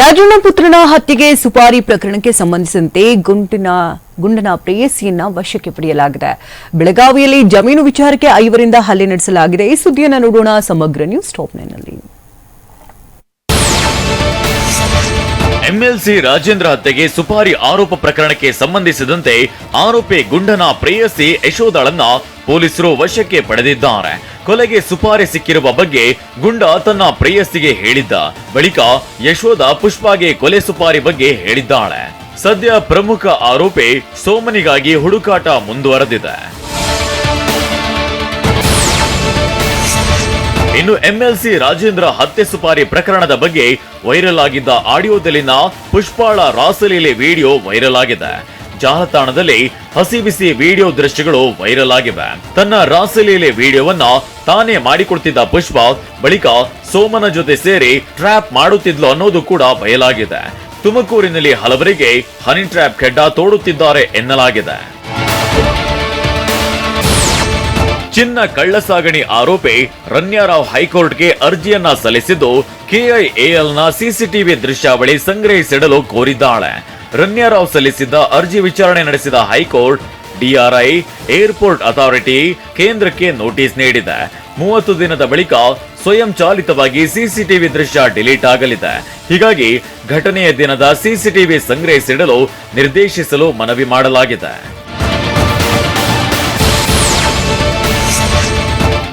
ರಾಜಣ್ಣ ಪುತ್ರನ ಹತ್ಯೆಗೆ ಸುಪಾರಿ ಪ್ರಕರಣಕ್ಕೆ ಸಂಬಂಧಿಸಿದಂತೆ ಗುಂಡಿನ, ಗುಂಡನ ಪ್ರೇಯಸಿಯನ್ನ ವಶಕ್ಕೆ ಪಡೆಯಲಾಗಿದೆ. ಬೆಳಗಾವಿಯಲ್ಲಿ ಜಮೀನು ವಿಚಾರಕ್ಕೆ ಐವರಿಂದ ಹಲ್ಲೆ ನಡೆಸಲಾಗಿದೆ. ಈ ಸುದ್ದಿಯನ್ನು ನೋಡೋಣ ಸಮಗ್ರ ನ್ಯೂಸ್ ಟಾಪ್ನಲ್ಲಿ ಎಂಎಲ್ಸಿ ರಾಜೇಂದ್ರ ಹತ್ಯೆಗೆ ಸುಪಾರಿ ಆರೋಪ ಪ್ರಕರಣಕ್ಕೆ ಸಂಬಂಧಿಸಿದಂತೆ ಆರೋಪಿ ಗುಂಡನ ಪ್ರೇಯಸಿ ಯಶೋದಾಳನ್ನ ಪೊಲೀಸರು ವಶಕ್ಕೆ ಪಡೆದಿದ್ದಾರೆ. ಕೊಲೆಗೆ ಸುಪಾರಿ ಸಿಕ್ಕಿರುವ ಬಗ್ಗೆ ಗುಂಡ ತನ್ನ ಪ್ರೇಯಸ್ಸಿಗೆ ಹೇಳಿದ್ದ. ಬಳಿಕ ಯಶೋಧ ಪುಷ್ಪಾಗೆ ಕೊಲೆ ಸುಪಾರಿ ಬಗ್ಗೆ ಹೇಳಿದ್ದಾಳೆ. ಸದ್ಯ ಪ್ರಮುಖ ಆರೋಪಿ ಸೋಮನಿಗಾಗಿ ಹುಡುಕಾಟ ಮುಂದುವರೆದಿದೆ. ಇನ್ನು ಎಂಎಲ್ಸಿ ರಾಜೇಂದ್ರ ಹತ್ಯೆ ಸುಪಾರಿ ಪ್ರಕರಣದ ಬಗ್ಗೆ ವೈರಲ್ ಆಗಿದ್ದ ಆಡಿಯೋದಲ್ಲಿನ ಪುಷ್ಪಾಳ ರಾಸಲೀಲೆ ವಿಡಿಯೋ ವೈರಲ್ ಆಗಿದೆ. ಜಾಲತಾಣದಲ್ಲಿ ಹಸಿ ಬಿಸಿ ವಿಡಿಯೋ ದೃಶ್ಯಗಳು ವೈರಲ್ ಆಗಿವೆ. ತನ್ನ ರಾಸಲೀಲೆ ವಿಡಿಯೋವನ್ನ ತಾನೇ ಮಾಡಿಕೊಡ್ತಿದ್ದ ಪುಷ್ಪ ಬಳಿಕ ಸೋಮನ ಜೊತೆ ಸೇರಿ ಟ್ರ್ಯಾಪ್ ಮಾಡುತ್ತಿದ್ಲು ಅನ್ನೋದು ಕೂಡ ಬಯಲಾಗಿದೆ. ತುಮಕೂರಿನಲ್ಲಿ ಹಲವರಿಗೆ ಹನಿ ಟ್ರ್ಯಾಪ್ ಖೆಡ್ಡ ತೋಡುತ್ತಿದ್ದಾರೆ ಎನ್ನಲಾಗಿದೆ. ಚಿನ್ನ ಕಳ್ಳಸಾಗಣೆ ಆರೋಪಿ ರನ್ಯಾರಾವ್ ಹೈಕೋರ್ಟ್ಗೆ ಅರ್ಜಿಯನ್ನ ಸಲ್ಲಿಸಿದ್ದು ಕೆಐಎಎಲ್ನ ಸಿಸಿಟಿವಿ ದೃಶ್ಯಾವಳಿ ಸಂಗ್ರಹಿಸಿಡಲು ಕೋರಿದ್ದಾಳೆ. ರನ್ಯಾರಾವ್ ಸಲ್ಲಿಸಿದ್ದ ಅರ್ಜಿ ವಿಚಾರಣೆ ನಡೆಸಿದ high court DRI airport authority ಕೇಂದ್ರಕ್ಕೆ ನೋಟಿಸ್ ನೀಡಿದೆ. ಮೂವತ್ತು ದಿನದ ಬಳಿಕ ಸ್ವಯಂ ಚಾಲಿತವಾಗಿ ಸಿಸಿಟಿವಿ ದೃಶ್ಯ ಡಿಲೀಟ್ ಆಗಲಿದೆ. ಹೀಗಾಗಿ ಘಟನೆಯ ದಿನದ ಸಿಸಿಟಿವಿ ಸಂಗ್ರಹಿಸಿಡಲು ನಿರ್ದೇಶಿಸಲು ಮನವಿ ಮಾಡಲಾಗಿದೆ.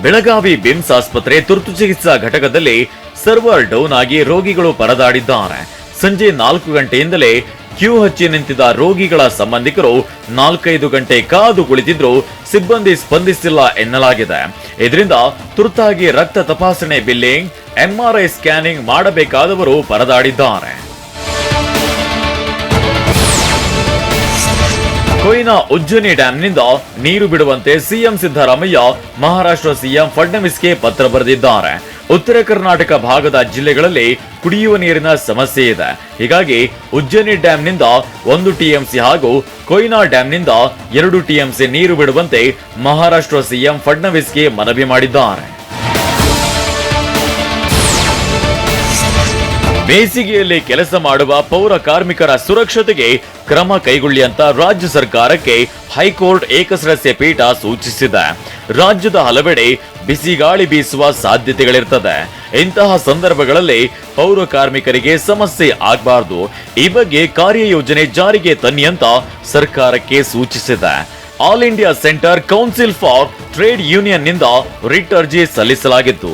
ಬೆಳಗಾವಿ ಬಿಮ್ಸ್ ಆಸ್ಪತ್ರೆ ತುರ್ತು ಚಿಕಿತ್ಸಾ ಘಟಕದಲ್ಲಿ ಸರ್ವರ್ ಡೌನ್ ಆಗಿ ರೋಗಿಗಳು ಪರದಾಡಿದ್ದಾರೆ. ಸಂಜೆ ನಾಲ್ಕು ಗಂಟೆಯಿಂದಲೇ ಕ್ಯೂ ಹಚ್ಚಿ ನಿಂತಿದ್ದ ರೋಗಿಗಳ ಸಂಬಂಧಿಕರು ನಾಲ್ಕೈದು ಗಂಟೆ ಕಾದು ಕುಳಿತಿದ್ರು, ಸಿಬ್ಬಂದಿ ಸ್ಪಂದಿಸಿಲ್ಲ ಎನ್ನಲಾಗಿದೆ. ಇದರಿಂದ ತುರ್ತಾಗಿ ರಕ್ತ ತಪಾಸಣೆ ಬಿಲ್ಲಿಂಗ್ ಎಂಆರ್ಐ ಸ್ಕ್ಯಾನಿಂಗ್ ಮಾಡಬೇಕಾದವರು ಪರದಾಡಿದ್ದಾರೆ. ಕೊಯ್ನಾ ಉಜ್ಜನಿ ಡ್ಯಾಂನಿಂದ ನೀರು ಬಿಡುವಂತೆ ಸಿಎಂ ಸಿದ್ದರಾಮಯ್ಯ ಮಹಾರಾಷ್ಟ್ರ ಸಿಎಂ ಫಡ್ನವೀಸ್ಗೆ ಪತ್ರ ಬರೆದಿದ್ದಾರೆ. ಉತ್ತರ ಕರ್ನಾಟಕ ಭಾಗದ ಜಿಲ್ಲೆಗಳಲ್ಲಿ ಕುಡಿಯುವ ನೀರಿನ ಸಮಸ್ಯೆ ಇದೆ. ಹೀಗಾಗಿ ಉಜ್ಜನಿ ಡ್ಯಾಂನಿಂದ ಒಂದು ಟಿಎಂಸಿ ಹಾಗೂ ಕೊಯ್ನಾ ಡ್ಯಾಂನಿಂದ ಎರಡು ಟಿಎಂಸಿ ನೀರು ಬಿಡುವಂತೆ ಮಹಾರಾಷ್ಟ್ರ ಸಿಎಂ ಫಡ್ನವೀಸ್ಗೆ ಮನವಿ ಮಾಡಿದ್ದಾರೆ. ಬೇಸಿಗೆಯಲ್ಲಿ ಕೆಲಸ ಮಾಡುವ ಪೌರ ಕಾರ್ಮಿಕರ ಸುರಕ್ಷತೆಗೆ ಕ್ರಮ ಕೈಗೊಳ್ಳಿ ಅಂತ ರಾಜ್ಯ ಸರ್ಕಾರಕ್ಕೆ ಹೈಕೋರ್ಟ್ ಏಕಸದಸ್ಯ ಪೀಠ ಸೂಚಿಸಿದೆ. ರಾಜ್ಯದ ಹಲವೆಡೆ ಬಿಸಿಗಾಳಿ ಬೀಸುವ ಸಾಧ್ಯತೆಗಳಿರ್ತದೆ. ಇಂತಹ ಸಂದರ್ಭಗಳಲ್ಲಿ ಪೌರ ಕಾರ್ಮಿಕರಿಗೆ ಸಮಸ್ಯೆ ಆಗಬಾರದು. ಈ ಬಗ್ಗೆ ಕಾರ್ಯಯೋಜನೆ ಜಾರಿಗೆ ತನ್ನಿ ಅಂತ ಸರ್ಕಾರಕ್ಕೆ ಸೂಚಿಸಿದೆ. All India centre council for trade ಯೂನಿಯನ್ನಿಂದ writ ಅರ್ಜಿ ಸಲ್ಲಿಸಲಾಗಿತ್ತು.